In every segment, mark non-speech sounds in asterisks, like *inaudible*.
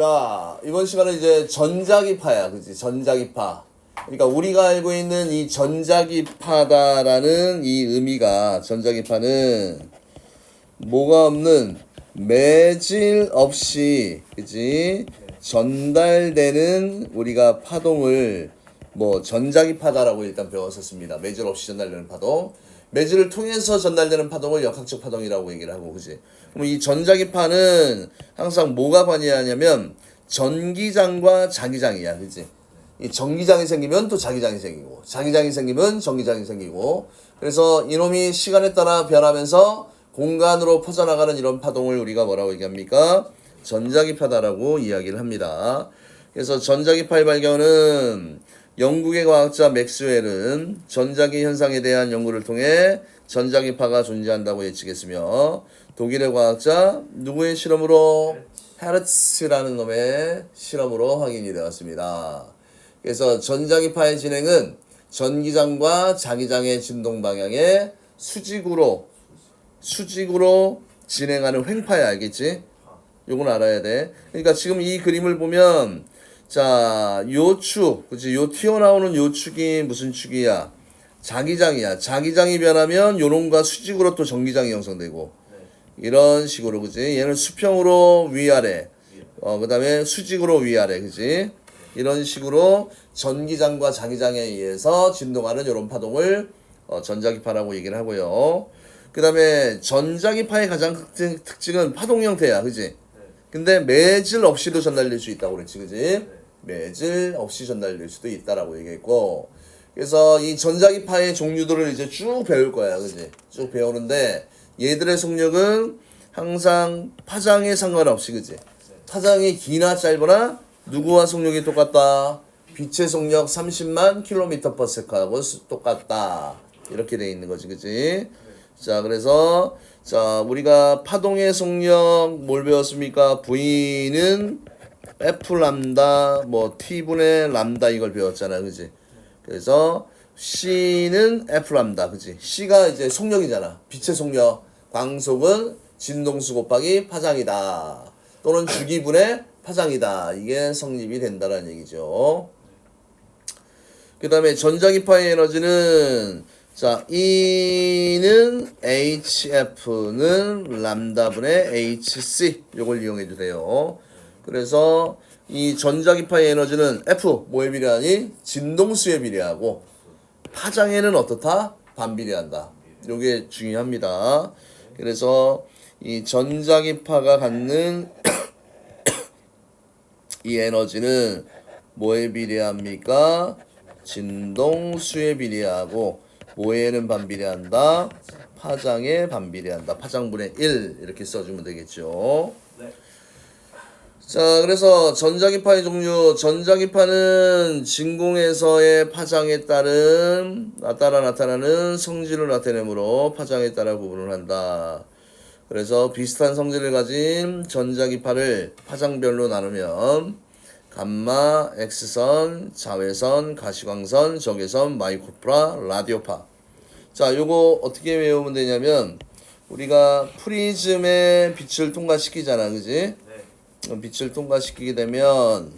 자, 이번 시간은 이제 전자기파야. 그지? 전자기파. 그러니까 우리가 알고 있는 이 전자기파다라는 이 의미가 전자기파는 뭐가 없는 매질 없이 그지? 전달되는 우리가 파동을 뭐 전자기파다라고 일단 배웠었습니다. 매질 없이 전달되는 파동. 매질을 통해서 전달되는 파동을 역학적 파동이라고 얘기를 하고 그지? 그럼 이 전자기파는 항상 뭐가 관여하냐면 전기장과 자기장이야. 그지? 이 전기장이 생기면 또 자기장이 생기고 자기장이 생기면 전기장이 생기고 그래서 이놈이 시간에 따라 변하면서 공간으로 퍼져나가는 이런 파동을 우리가 뭐라고 얘기합니까? 전자기파다라고 이야기를 합니다. 그래서 전자기파의 발견은 영국의 과학자 맥스웰은 전자기 현상에 대한 연구를 통해 전자기파가 존재한다고 예측했으며 독일의 과학자 누구의 실험으로 헤르츠라는 놈의 실험으로 확인이 되었습니다. 그래서 전자기파의 진행은 전기장과 자기장의 진동 방향의 수직으로 수직으로 진행하는 횡파야 알겠지? 요건 알아야 돼. 그러니까 지금 이 그림을 보면 자, 요 축, 그치? 요 튀어나오는 요 축이 무슨 축이야? 자기장이야. 자기장이 변하면 요놈과 수직으로 또 전기장이 형성되고 이런 식으로 그지? 얘는 수평으로 위아래, 어 그다음에 수직으로 위아래, 그지? 이런 식으로 전기장과 자기장에 의해서 진동하는 이런 파동을 어, 전자기파라고 얘기를 하고요. 그 다음에 전자기파의 가장 특징, 특징은 파동 형태야, 그지? 근데 매질 없이도 전달될 수 있다고 그랬지, 그지? 매질 없이 전달될 수도 있다라고 얘기했고, 그래서 이 전자기파의 종류들을 이제 쭉 배울 거야, 그지? 쭉 배우는데 얘들의 속력은 항상 파장에 상관없이, 그지? 파장이 기나 짧거나 누구와 속력이 똑같다? 빛의 속력 30만 킬로미터 퍼 세컨하고 똑같다. 이렇게 돼 있는 거지, 그지? 자, 그래서 자, 우리가 파동의 속력 뭘 배웠습니까? V는 F 람다 뭐 T분의 람다 이걸 배웠잖아. 그지? 그래서 C는 F 람다. 그지? C가 이제 속력이잖아. 빛의 속력. 광속은 진동수 곱하기 파장이다. 또는 주기분의 파장이다. 이게 성립이 된다는 얘기죠. 그 다음에 전자기파의 에너지는 자, E는 HF는 람다분의 HC 요걸 이용해 주세요. 그래서 이 전자기파의 에너지는 F 뭐에 비례하니? 진동수에 비례하고 파장에는 어떻다? 반비례한다. 요게 중요합니다. 그래서 이 전자기파가 갖는 *coughs* 이 에너지는 뭐에 비례합니까? 진동수에 비례하고 뭐에는 반비례한다? 파장에 반비례한다. 파장분의 1 이렇게 써주면 되겠죠. 자, 그래서 전자기파의 종류, 전자기파는 진공에서의 파장에 따른 따라 나타나는 성질을 나타내므로 파장에 따라 구분을 한다. 그래서 비슷한 성질을 가진 전자기파를 파장별로 나누면 감마, X선, 자외선, 가시광선, 적외선, 마이크로프라, 라디오파. 자, 요거 어떻게 외우면 되냐면 우리가 프리즘의 빛을 통과시키잖아, 그지? 어, 빛을 통과시키게 되면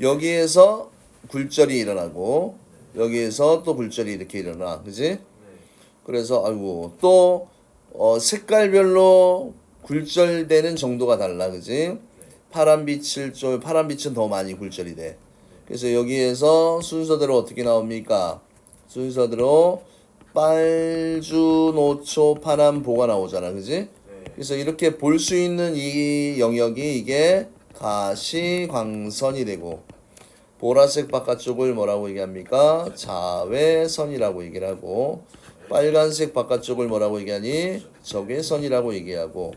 여기에서 굴절이 일어나고 여기에서 또 굴절이 이렇게 일어나, 그지? 그래서 아이고 또 어, 색깔별로 굴절되는 정도가 달라, 그지? 파란 빛을 좀 파란 빛은 더 많이 굴절이 돼. 그래서 여기에서 순서대로 어떻게 나옵니까? 순서대로 빨주, 노초, 파란, 보가 나오잖아, 그지? 그래서 이렇게 볼 수 있는 이 영역이 이게 가시광선이 되고 보라색 바깥쪽을 뭐라고 얘기합니까? 자외선이라고 얘기를 하고 빨간색 바깥쪽을 뭐라고 얘기하니? 적외선이라고 얘기하고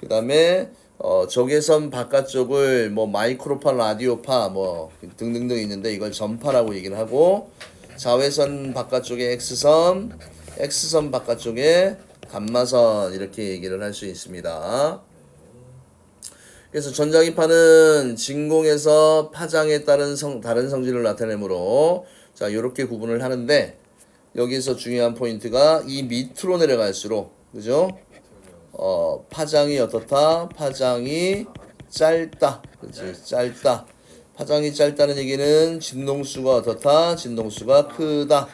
그 다음에 어, 적외선 바깥쪽을 뭐 마이크로파, 라디오파 뭐 등등등 있는데 이걸 전파라고 얘기를 하고 자외선 바깥쪽에 X선, X선 바깥쪽에 감마선 이렇게 얘기를 할 수 있습니다. 그래서 전자기파는 진공에서 파장에 따른 성, 다른 성질을 나타내므로 자 이렇게 구분을 하는데 여기서 중요한 포인트가 이 밑으로 내려갈수록 그죠? 어, 파장이 어떻다? 파장이 짧다. 그렇지 짧다. 파장이 짧다는 얘기는 진동수가 어떻다? 진동수가 크다.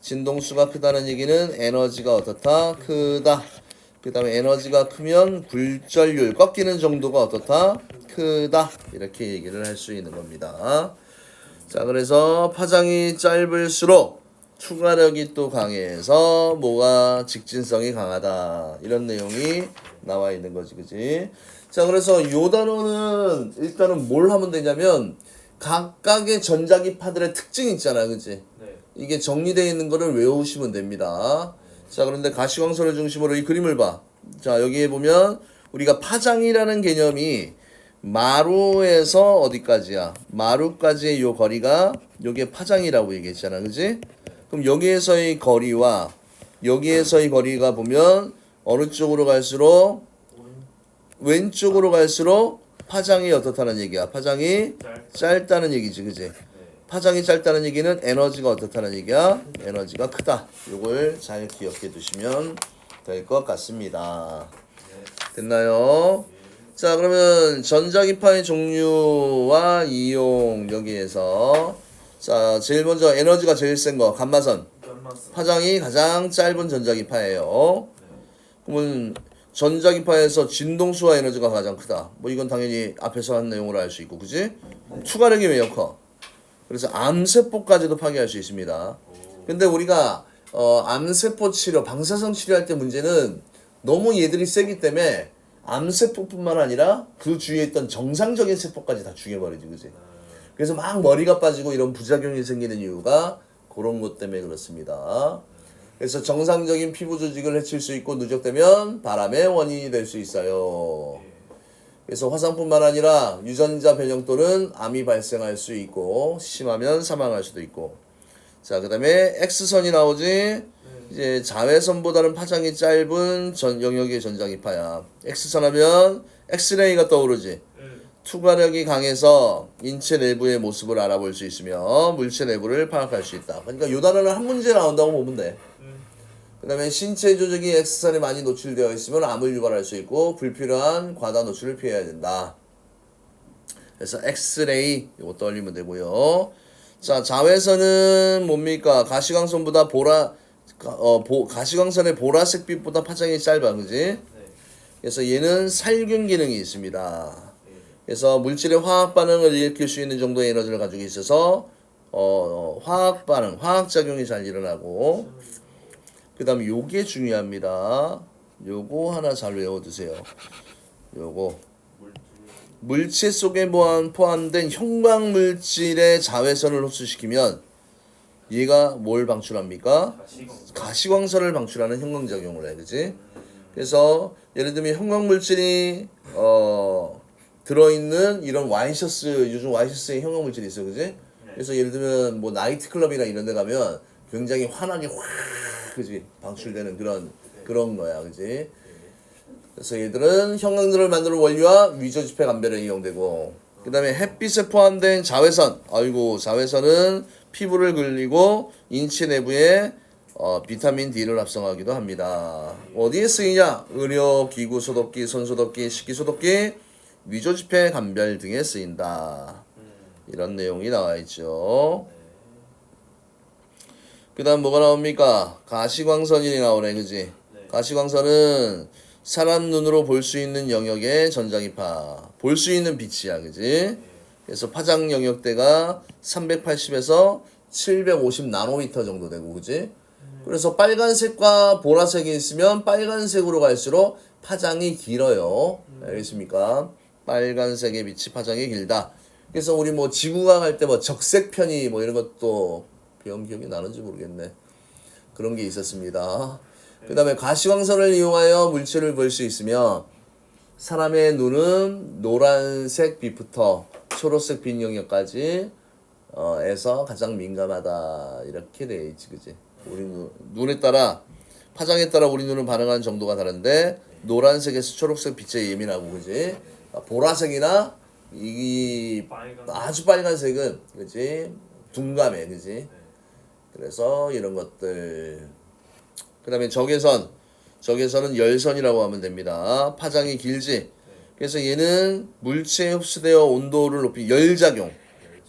진동수가 크다는 얘기는 에너지가 어떻다? 크다. 그 다음에 에너지가 크면 굴절률, 꺾이는 정도가 어떻다? 크다. 이렇게 얘기를 할 수 있는 겁니다. 자, 그래서 파장이 짧을수록 추가력이 또 강해서 뭐가 직진성이 강하다. 이런 내용이 나와 있는 거지, 그지? 자, 그래서 요 단어는 일단은 뭘 하면 되냐면 각각의 전자기파들의 특징이 있잖아, 그지? 네. 이게 정리되어 있는 거를 외우시면 됩니다. 자, 그런데 가시광선을 중심으로 이 그림을 봐. 자, 여기에 보면 우리가 파장이라는 개념이 마루에서 어디까지야? 마루까지의 요 거리가 요게 파장이라고 얘기했잖아. 그지? 그럼 여기에서의 거리와 여기에서의 거리가 보면 어느 쪽으로 갈수록 왼쪽으로 갈수록 파장이 어떻다는 얘기야. 파장이 짧. 짧다는 얘기지. 그지? 네. 파장이 짧다는 얘기는 에너지가 어떻다는 얘기야? 에너지가 크다. 요걸 잘 기억해 두시면 될 것 같습니다. 됐나요? 자, 그러면 전자기파의 종류와 이용 여기에서 자, 제일 먼저 에너지가 제일 센 거 감마선. 파장이 가장 짧은 전자기파예요. 그러면 전자기파에서 진동수와 에너지가 가장 크다. 뭐 이건 당연히 앞에서 한 내용으로 알 수 있고, 그지? 추가력이 매우 커. 그래서 암세포까지도 파괴할 수 있습니다. 근데 우리가 어, 암세포 치료, 방사선 치료할 때 문제는 너무 얘들이 세기 때문에 암세포뿐만 아니라 그 주위에 있던 정상적인 세포까지 다 죽여버리지, 그지? 그래서 막 머리가 빠지고 이런 부작용이 생기는 이유가 그런 것 때문에 그렇습니다. 그래서 정상적인 피부 조직을 해칠 수 있고 누적되면 바람의 원인이 될 수 있어요. 그래서 화상뿐만 아니라 유전자 변형 또는 암이 발생할 수 있고 심하면 사망할 수도 있고. 자, 그다음에 X선이 나오지. 이제 자외선보다는 파장이 짧은 전 영역의 전자기파야. X선 하면 엑스레이가 떠오르지. 네. 투과력이 강해서 인체 내부의 모습을 알아볼 수 있으며 물체 내부를 파악할 수 있다. 그러니까 요 단어는 한 문제 나온다고 보면 돼. 그 다음에 신체 조직이 X선에 많이 노출되어 있으면 암을 유발할 수 있고 불필요한 과다 노출을 피해야 된다. 그래서 엑스레이 이것도 올리면 되고요. 자 자외선은 뭡니까? 가시광선보다 보라 어 보, 가시광선의 보라색 빛보다 파장이 짧아, 그지? 네. 그래서 얘는 살균 기능이 있습니다. 그래서 물질의 화학 반응을 일으킬 수 있는 정도의 에너지를 가지고 있어서 어, 화학 반응, 화학 작용이 잘 일어나고 그 다음에 요게 중요합니다. 요거 하나 잘 외워두세요. 요거 물질 속에 포함, 포함된 형광 물질의 자외선을 흡수시키면 얘가 뭘 방출합니까? 가시광선을 방출하는 형광작용을 해, 그지? 그래서 예를 들면 형광물질이 어 들어있는 이런 와이셔츠 요즘 와이셔츠에 형광물질이 있어, 그지? 그래서 예를 들면 뭐 나이트클럽이나 이런 데 가면 굉장히 환하게 확 그지 방출되는 그런 그런 거야, 그지? 그래서 얘들은 형광등을 만드는 원료와 위조 지폐 감별에 이용되고 그 다음에 햇빛에 포함된 자외선 아이고 자외선은 피부를 그리고 인체 내부에 어, 비타민 D를 합성하기도 합니다. 어디에 쓰이냐? 의료, 기구 소독기, 손 소독기, 식기 소독기, 위조 지폐 감별 등에 쓰인다. 이런 내용이 나와 있죠. 그 다음 뭐가 나옵니까? 가시광선이 나오네, 그지? 가시광선은 사람 눈으로 볼 수 있는 영역의 전자기파, 볼 수 있는 빛이야, 그지? 그래서 파장 영역대가 380에서 750 나노미터 정도 되고, 그지? 그래서 빨간색과 보라색이 있으면 빨간색으로 갈수록 파장이 길어요. 알겠습니까? 빨간색의 빛이 파장이 길다. 그래서 우리 뭐 지구가 갈 때 뭐 적색 편이 뭐 이런 것도 배운 기억이 나는지 모르겠네. 그런 게 있었습니다. 그 다음에 가시광선을 이용하여 물질을 볼수 있으며 사람의 눈은 노란색 빛부터 초록색 빛 영역까지 어, 에서 가장 민감하다 이렇게 돼 있지 그지 우리 눈, 눈에 따라 파장에 따라 우리 눈은 반응하는 정도가 다른데 노란색에서 초록색 빛에 예민하고 그지 아, 보라색이나 이. 아주 빨간색은 그지 둔감해 그지 그래서 이런 것들 그 다음에 적외선 적외선은 열선이라고 하면 됩니다 파장이 길지 그래서 얘는 물체에 흡수되어 온도를 높이 열작용.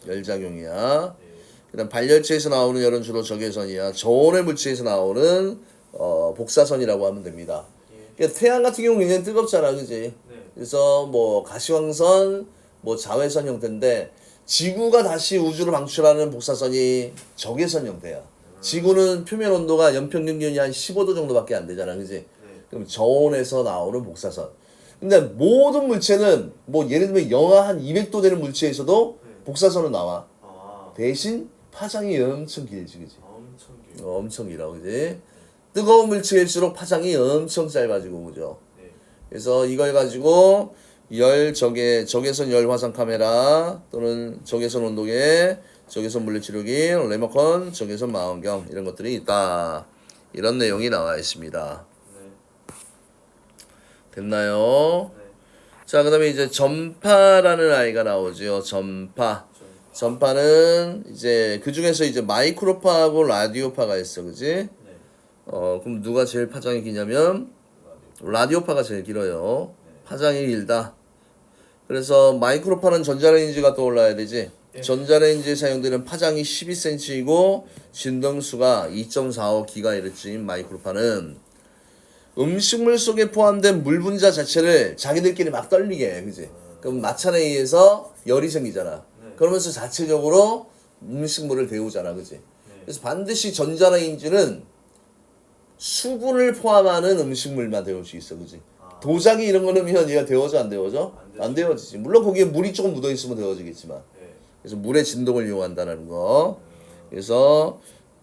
열작용이야. 그 다음 발열체에서 나오는 열은 주로 적외선이야. 저온의 물체에서 나오는 어, 복사선이라고 하면 됩니다. 그러니까 태양 같은 경우 는 굉장히 뜨겁잖아, 그지? 네. 그래서 뭐 가시광선, 뭐 자외선 형태인데 지구가 다시 우주를 방출하는 복사선이 적외 선 형태야. 지구는 표면 온도가 연평균 기온이 한 15도 정도밖에 안 되잖아, 그지? 네. 그럼 저온에서 나오는 복사선. 근데 모든 물체는 뭐 예를 들면 영하 한 200도 되는 물체에서도 복사선은 나와. 아, 대신 파장이 엄청 길지, 그지? 엄청 길. 어, 엄청 길어, 그지? 뜨거운 물체일수록 파장이 엄청 짧아지고, 그죠? 네. 그래서 이걸 가지고 열 적외 적외선 열 화상 카메라 또는 적외선 온도계, 적외선 물리 치료기, 레모컨, 적외선 망원경 이런 것들이 있다. 이런 내용이 나와 있습니다. 네. 됐나요? 네. 자, 그다음에 이제 전파라는 아이가 나오죠. 전파. 좀. 전파는 이제 그 중에서 이제 마이크로파하고 라디오파가 있어, 그지? 네. 어, 그럼 누가 제일 파장이 기냐면 라디오. 라디오파가 제일 길어요. 파장이 길다. 그래서 마이크로파는 전자레인지가 떠올라야 되지. 전자레인지에 사용되는 파장이 12cm이고 진동수가 2.45기가헤르츠인 마이크로파는 음식물 속에 포함된 물 분자 자체를 자기들끼리 막 떨리게 해, 그지? 그럼 마찰에 의해서 열이 생기잖아. 네. 그러면서 자체적으로 음식물을 데우잖아, 그지? 그래서 반드시 전자레인지는 수분을 포함하는 음식물만 데울 수 있어, 그지? 아. 도자기 이런 거 넣으면 얘가 데워져 안 데워져? 안. 안 데워지지. 물론 거기에 물이 조금 묻어 있으면 데워지겠지만. 네. 그래서 물의 진동을 이용한다는 거. 그래서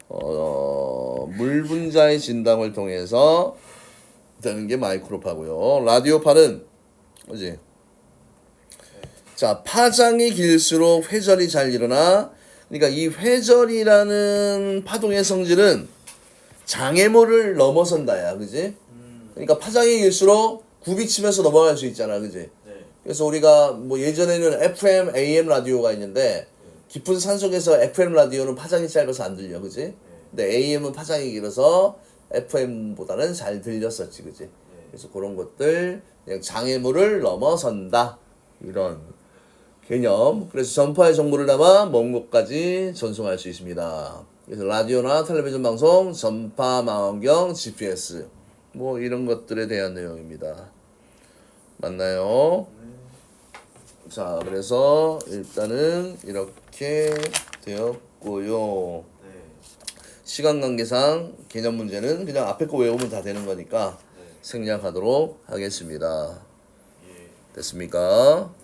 어, 물 분자의 진담을 통해서 되는 게 마이크로파고요. 라디오파는 그지? 자, 파장이 길수록 회절이 잘 일어나. 그러니까 이 회절이라는 파동의 성질은 장애물을 넘어선다야, 그지? 음. 그러니까 파장이 길수록 굽이 치면서 넘어갈 수 있잖아, 그지? 네. 그래서 우리가 뭐 예전에는 FM, AM 라디오가 있는데 깊은 산 속에서 FM 라디오는 파장이 짧아서 안 들려, 그지? 근데 AM은 파장이 길어서 FM보다는 잘 들렸었지, 그지? 그래서 그런 것들 그냥 장애물을 넘어선다 이런 개념. 그래서 전파의 정보를 담아 먼 곳까지 전송할 수 있습니다. 그래서 라디오나 텔레비전 방송, 전파 망원경, GPS 뭐 이런 것들에 대한 내용입니다. 맞나요? 자, 그래서 일단은 이렇게 되었고요. 네. 시간 관계상 개념 문제는 그냥 앞에 거 외우면 다 되는 거니까 네. 생략하도록 하겠습니다. 예. 됐습니까? 네.